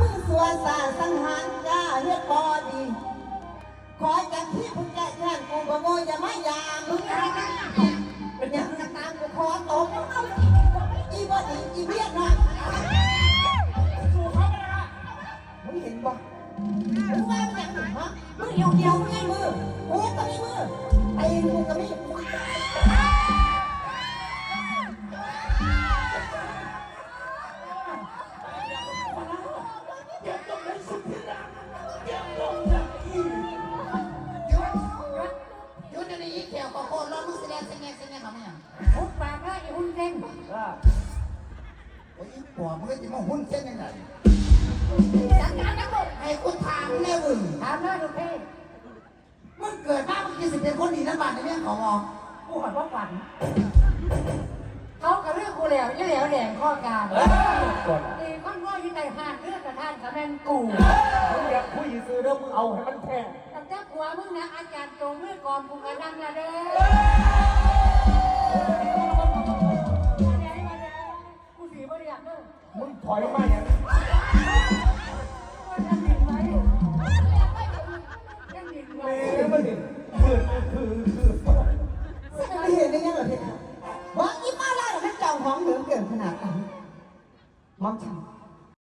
มึงสัวสาสังหารจ้าเฮ็ดบอดี ขอจากที่มึงแก้แค้นกูบ่โง่อย่ามายามึงอะเป็นหยังกะตามกูขอตบอีบ่ดีอีเวียดนะสู้เขาไม่ได้มึงเห็นบ่มึงว่ามึงอย่างไรฮะมึงเหี่ยวเหี่ยวมึงไงมือกูก็ไมีมือไอ้กูก็ไมี โอ้ยอีปัวมึงก็จะมาหุ้นเส้นยังไงจัดการทั้งหมดให้กูถามแน่อึ่งถามได้ทุกเพศมึงเกิดมามึงจะสิเป็นคนดีน้ำบาดในเรื่องของมอกูหันว่าฝันเขากับเรื่องกูแล้วยี่เหลวแดงข้อกลางตีข้อนว่ายี่ใจห่านเรื่องกระทานกระแมนกูมึงอยากคุยซื้อเด้องมึงเอาให้มันแทงตั้งแต่ผัวมึงนะอาจารย์โจงเมื่อก่อนกูกระนั่งนะเด้อ มึงถอยมาอย่างว่าจะผิดไหมยังผิดไหมเอ๊ะมันนี่คือคือคือไม่เห็นได้ยังเหรอเพคะว่าอีมาล่าเราไม่จองของเหลือเกินขนาดนั้นมองฉัน